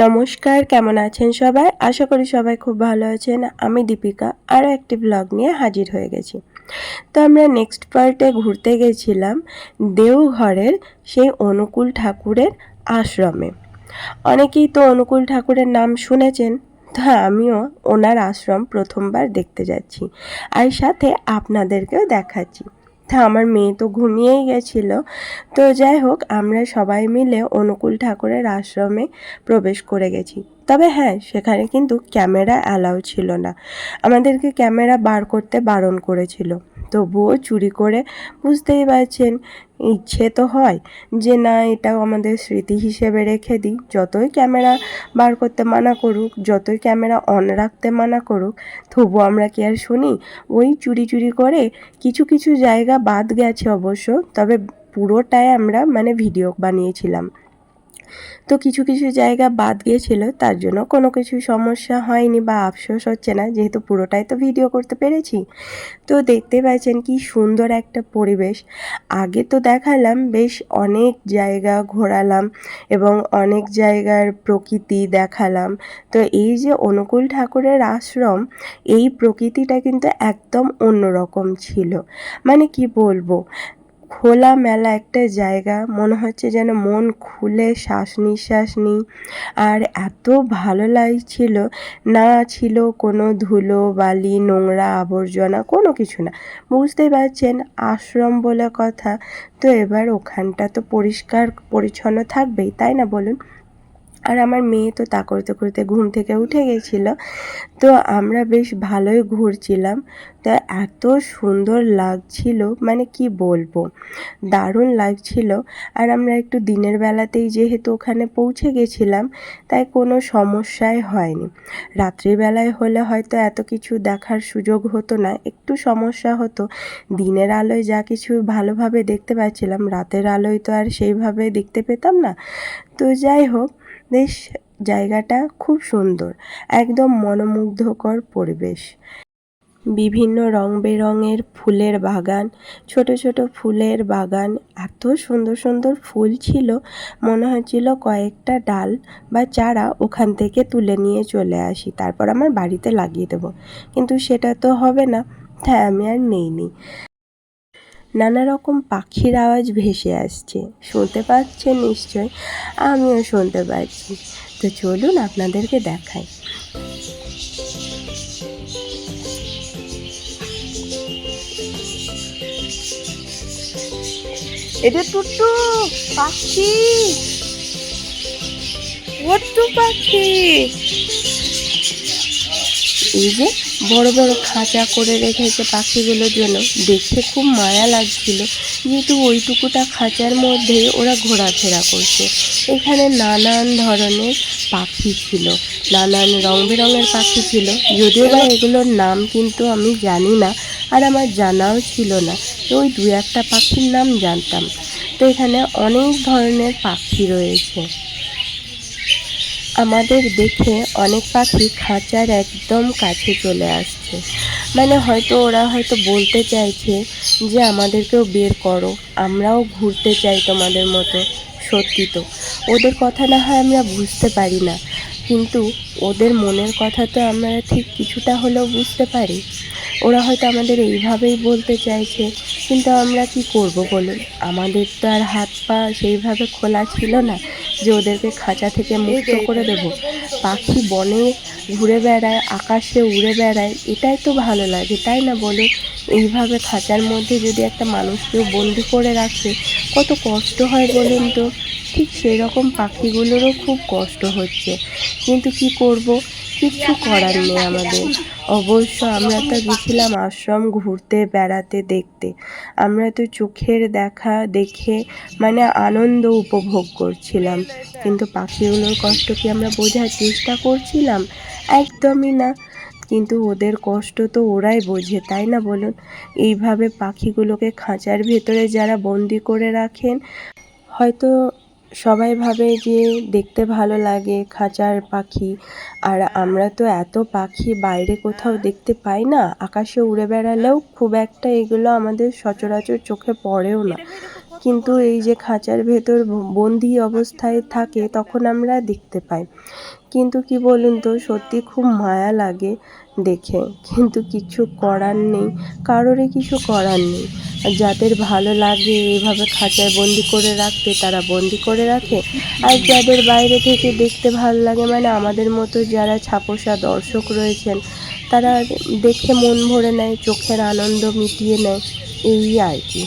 নমস্কার, কেমন আছেন সবাই? আশা করি সবাই খুব ভালো আছেন। আমি দীপিকা, আরও একটি ব্লগ নিয়ে হাজির হয়ে গেছি। তো আমরা নেক্সট পার্টে ঘুরতে গেছিলাম দেওঘরের সেই অনুকূল ঠাকুরের আশ্রমে। অনেকেই তো অনুকূল ঠাকুরের নাম শুনেছেন, তা আমিও ওনার আশ্রম প্রথমবার দেখতে যাচ্ছি। আর সাথে আপনাদেরকেও দেখাচ্ছি। তা আমার মেয়ে তো ঘুমিয়েই গেছিল। তো যাই হোক, আমরা সবাই মিলে অনুকূল ঠাকুরের আশ্রমে প্রবেশ করে গেছি। তবে হ্যাঁ সেখানে কিন্তু ক্যামেরা অ্যালাউ ছিল না। আমাদেরকে ক্যামেরা বার করতে বারণ করেছিল। তবুও চুরি করে বুঝতেই পারছেন, ইচ্ছে তো হয় যে না, এটাও আমাদের স্মৃতি হিসেবে রেখে দিই। যতই ক্যামেরা বার করতে মানা করুক, যতই ক্যামেরা অন রাখতে মানা করুক তবু আমরা কি আর শুনি? ওই চুরি চুরি করে কিছু কিছু জায়গা বাদ গেছে অবশ্য, তবে পুরোটাই আমরা মানে ভিডিও বানিয়েছিলাম। তো কিছু কিছু জায়গা বাদ গিয়েছিল, তার জন্য কোনো কিছু সমস্যা হয়নি বা আফসোস হচ্ছে না, যেহেতু পুরোটাই তো ভিডিও করতে পেরেছি। তো দেখতে পাচ্ছেন কি সুন্দর একটা পরিবেশ। আগে তো দেখালাম, বেশ অনেক জায়গা ঘোরালাম এবং অনেক জায়গার প্রকৃতি দেখালাম। তো এই যে অনুকূল ঠাকুরের আশ্রম, এই প্রকৃতিটা কিন্তু একদম অন্যরকম ছিল। মানে কি বলব? খোলা মেলা একটা জায়গা। মনে হচ্ছে যেন মন খুলে শ্বাস নিঃশ্বাস নিই। আর এত ভালো লাগছিল, না ছিল কোনো ধুলো, বালি, নোংরা আবর্জনা, কোনো কিছু না। বুঝতে পারছেন, আশ্রম বলে কথা। তো এবার ওখানটা তো পরিষ্কার, পরিচ্ছন্ন থাকবেই, তাই না বলুন? আর আমার মেয়ে তো তা করতে করতে ঘুম থেকে উঠে গেছিল। তো আমরা বেশ ভালোই ঘুরছিলাম। তা এত সুন্দর লাগছিল মানে কি বলব? দারুণ লাগছিল। আর আমরা একটু দিনের বেলাতেই যেহেতু ওখানে পৌঁছে গেছিলাম, তাই কোনো সমস্যাই হয়নি। রাত্রিবেলায় হলে হয়তো এত কিছু দেখার সুযোগ হতো না, একটু সমস্যা হতো। দিনের আলোয় যা কিছু ভালোভাবে দেখতে পাচ্ছিলাম, রাতের আলোয় তো আর সেইভাবে দেখতে পেতাম না। তো যাই হোক বেশ জায়গাটা খুব সুন্দর, একদম মনোমুগ্ধকর পরিবেশ। বিভিন্ন রং বেরঙের ফুলের বাগান, ছোট ছোট ফুলের বাগান, এত সুন্দর সুন্দর ফুল ছিল, মনে হচ্ছিল কয়েকটা ডাল বা চারা ওখান থেকে তুলে নিয়ে চলে আসি, তারপর আমার বাড়িতে লাগিয়ে দেবো। কিন্তু সেটা তো হবে না তাই আমি আর নেইনি। নানা রকম পাখির আওয়াজ ভেসে আসছে। শুনতে পাচ্ছেন নিশ্চয়? আমিও শুনতে পাচ্ছি। তো চলুন আপনাদেরকে দেখাই। এটা টুটু পাখি। টুটু পাখি। এই যে বড় বড় খাঁচা করে রেখেছে পাখিগুলোর জন্য। দেখতে খুব মায়া লাগছিল, যেহেতু ওইটুকুটা খাঁচার মধ্যে ওরা ঘোরাফেরা করছে। এখানে নানান ধরনের পাখি ছিল, নানান রং বেরঙের পাখি ছিল। যদিও বা এগুলোর নাম কিন্তু আমি জানি না আর আমার জানাও ছিল না ওই দু একটা পাখির নাম জানতাম। তো এখানে অনেক ধরনের পাখি রয়েছে। আমাদের দেখে অনেক পাখি খাঁচার একদম কাছে চলে আসছে। মানে হয়তো ওরা হয়তো বলতে চাইছে যে, আমাদেরকেও বের করো, আমরাও ঘুরতে চাই তোমাদের মতো। সত্যি তো। ওদের কথা না হয় আমরা বুঝতে পারি না। কিন্তু ওদের মনের কথা তো আমরা ঠিক কিছুটা হলেও বুঝতে পারি। ওরা হয়তো আমাদের এইভাবেই বলতে চাইছে, কিন্তু আমরা কি করব বলুন? আমাদের তো আর হাত পা সেইভাবে খোলা ছিল না। যে ওদেরকে খাঁচা থেকে মুক্ত করে দেব। পাখি বনে ঘুরে বেড়ায়, আকাশে উড়ে বেড়ায়, এটাই তো ভালো লাগে, তাই না বলো? এইভাবে খাঁচার মধ্যে যদি একটা মানুষকেও বন্দি করে রাখে, কত কষ্ট হয় বলুন তো? ঠিক সেরকম পাখিগুলোরও খুব কষ্ট হচ্ছে। কিন্তু কি করব? কিচ্ছু করার নেই আমাদের। অবশ্য আমরা তো গেছিলাম আশ্রম ঘুরতে, বেড়াতে, দেখতে। আমরা তো চোখের দেখা দেখে মানে আনন্দ উপভোগ করছিলাম। কিন্তু পাখিগুলোর কষ্ট কি আমরা বোঝার চেষ্টা করছিলাম? একদমই না। কিন্তু ওদের কষ্ট তো ওরাই বোঝে, তাই না বলুন? এইভাবে পাখিগুলোকে খাঁচার ভেতরে যারা বন্দি করে রাখেন, হয়তো সবাই ভাবে যে দেখতে ভালো লাগে খাঁচার পাখি। আর আমরা তো এত পাখি বাইরে কোথাও দেখতে পাই না, আকাশে উড়ে বেড়ালেও খুব একটা এগুলো আমাদের সচরাচর চোখে পড়েও না। কিন্তু এই যে খাঁচার ভেতর বন্দি অবস্থায় থাকে, তখন আমরা দেখতে পাই। কিন্তু কি বলুন তো, সত্যি খুব মায়া লাগে দেখে। কিন্তু কিছু করার নেই, কারোরই কিছু করার নেই। যাদের ভালো লাগে এইভাবে খাঁচায় বন্দি করে রাখতে, তারা বন্দি করে রাখে। আর যাদের বাইরে থেকে দেখতে ভালো লাগে মানে আমাদের মতো যারা ছাপোষা দর্শক রয়েছেন, তারা দেখে মন ভরে নেয়, চোখের আনন্দ মিটিয়ে নেয়। এই আর কি।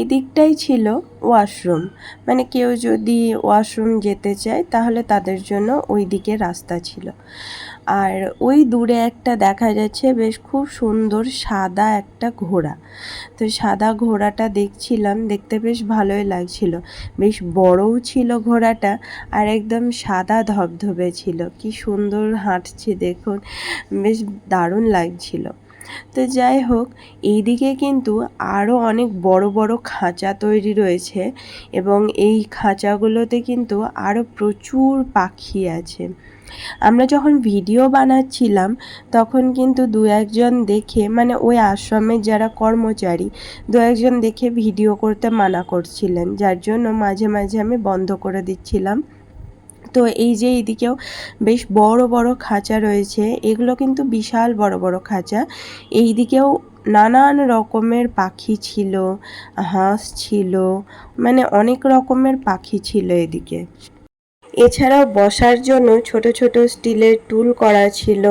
এদিকটাই ছিল ওয়াশরুম। মানে কেউ যদি ওয়াশরুম যেতে চায়, তাহলে তাদের জন্য ওই দিকে রাস্তা ছিল। আর ওই দূরে একটা দেখা যাচ্ছে বেশ খুব সুন্দর সাদা একটা ঘোড়া। তো সাদা ঘোড়াটা দেখছিলাম, দেখতে বেশ ভালোই লাগছিল। বেশ বড়ও ছিল ঘোড়াটা আর একদম সাদা ধবধবে ছিল। কি সুন্দর হাঁটছে দেখুন, বেশ দারুণ লাগছিল। তো যাই হোক, এইদিকে কিন্তু আরও অনেক বড় বড় খাঁচা তৈরি রয়েছে এবং এই খাঁচাগুলোতে কিন্তু আরও প্রচুর পাখি আছে। আমরা যখন ভিডিও বানাচ্ছিলাম, তখন কিন্তু দু একজন দেখে মানে ওই আশ্রমের যারা কর্মচারী, দু একজন দেখে ভিডিও করতে মানা করছিলেন, যার জন্য মাঝে মাঝে আমি বন্ধ করে দিচ্ছিলাম। তো এই যে এইদিকেও বেশ বড় বড় খাঁচা রয়েছে। এগুলো কিন্তু বিশাল বড় বড় খাঁচা। এই দিকেও নানান রকমের পাখি ছিল, হাঁস ছিল মানে অনেক রকমের পাখি ছিল এদিকে। এছাড়াও বসার জন্য ছোট ছোট স্টিলের টুল করা ছিল,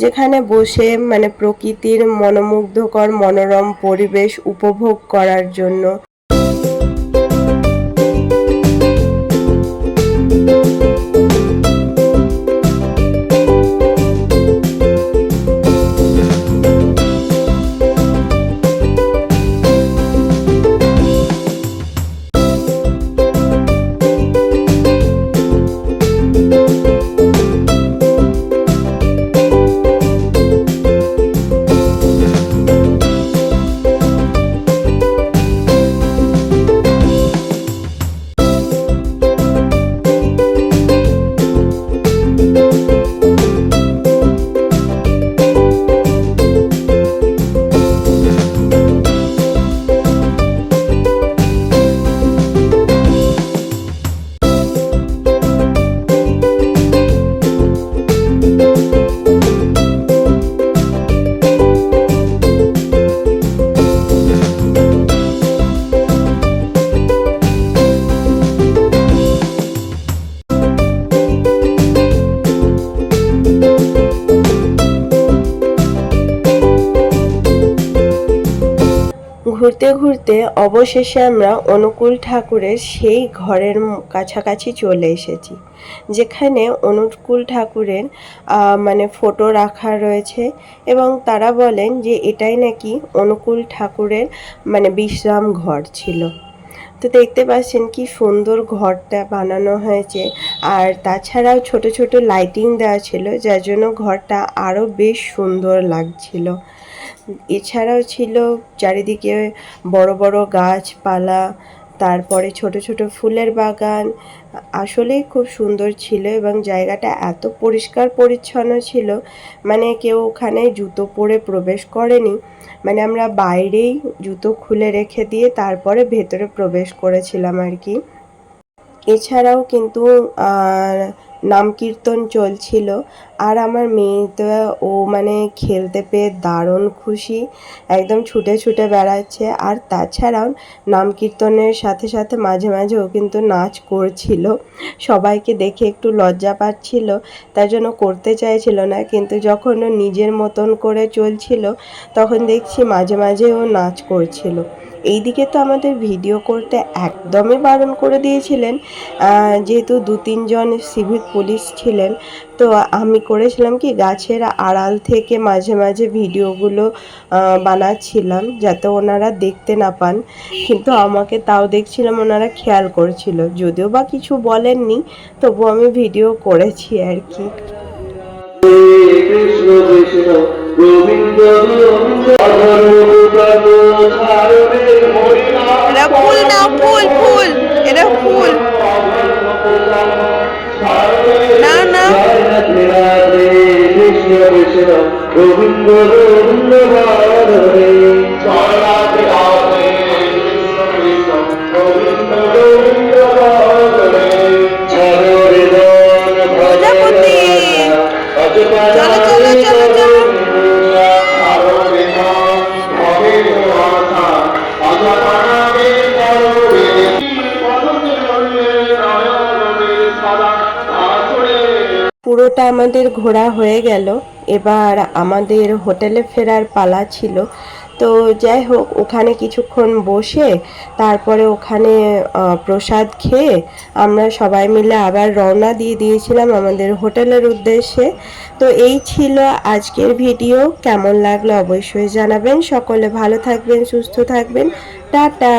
যেখানে বসে মানে প্রকৃতির মনোমুগ্ধকর, মনোরম পরিবেশ উপভোগ করার জন্য। ঘুরতে ঘুরতে অবশেষে আমরা অনুকূল ঠাকুরের সেই ঘরের কাছাকাছি চলে এসেছি। যেখানে অনুকূল ঠাকুরের মানে ফটো রাখা রয়েছে এবং তারা বলেন যে এটাই নাকি অনুকূল ঠাকুরের মানে বিশ্রাম ঘর ছিল। তো দেখতে পাচ্ছেন কি সুন্দর ঘরটা বানানো হয়েছে। আর তাছাড়াও ছোট ছোট লাইটিং দেওয়া ছিল, যার জন্য ঘরটা আরও বেশ সুন্দর লাগছিল। এছাড়াও ছিল চারিদিকে বড় বড় গাছপালা, তারপরে ছোট ছোট ফুলের বাগান। আসলেই খুব সুন্দর ছিল এবং জায়গাটা এত পরিষ্কার পরিচ্ছন্ন ছিল মানে কেউ ওখানে জুতো পরে প্রবেশ করেনি। মানে আমরা বাইরেই জুতো খুলে রেখে দিয়ে তারপরে ভেতরে প্রবেশ করেছিলাম আর কি। এছাড়াও কিন্তু নাম কীর্তন চলছিল। আর আমার মেয়েটা, ও মানে খেলতে পেয়ে দারুণ খুশি, একদম ছুটে ছুটে বেড়াচ্ছে। আর তাছাড়াও নাম কীর্তনের সাথে সাথে মাঝে মাঝে ও কিন্তু নাচ করছিল। সবাইকে দেখে একটু লজ্জা পাচ্ছিল, তার জন্য করতে চাইছিল না। কিন্তু যখন ও নিজের মতন করে চলছিল, তখন দেখছি মাঝে মাঝে ও নাচ করছিল। এইদিকে তো আমাদের ভিডিও করতে একদমই বারণ করে দিয়েছিলেন। যেহেতু দু তিনজন সিভিক পুলিশ ছিলেন তো আমি করেছিলাম কি, গাছের আড়াল থেকে মাঝে মাঝে ভিডিওগুলো বানাচ্ছিলাম যাতে ওনারা দেখতে না পান। কিন্তু আমাকে তাও দেখছিলাম, ওনারা খেয়াল করছিল। যদিও বা কিছু বলেননি তবু আমি ভিডিও করেছি আর কি। ফুল নাও ফুল ফুল। এটা ফুল। পুরোটা আমাদের ঘোরা হয়ে গেল। এবার আমাদের হোটেলে ফেরার পালা ছিল। তো যাই হোক ওখানে কিছুক্ষণ বসে, তারপরে ওখানে প্রসাদ খেয়ে আমরা সবাই মিলে আবার রওনা দিয়ে দিয়েছিলাম আমাদের হোটেলের উদ্দেশ্যে। তো এই ছিল আজকের ভিডিও। কেমন লাগল অবশ্যই জানাবেন। সকলে ভালো থাকবেন, সুস্থ থাকবেন। টাটা!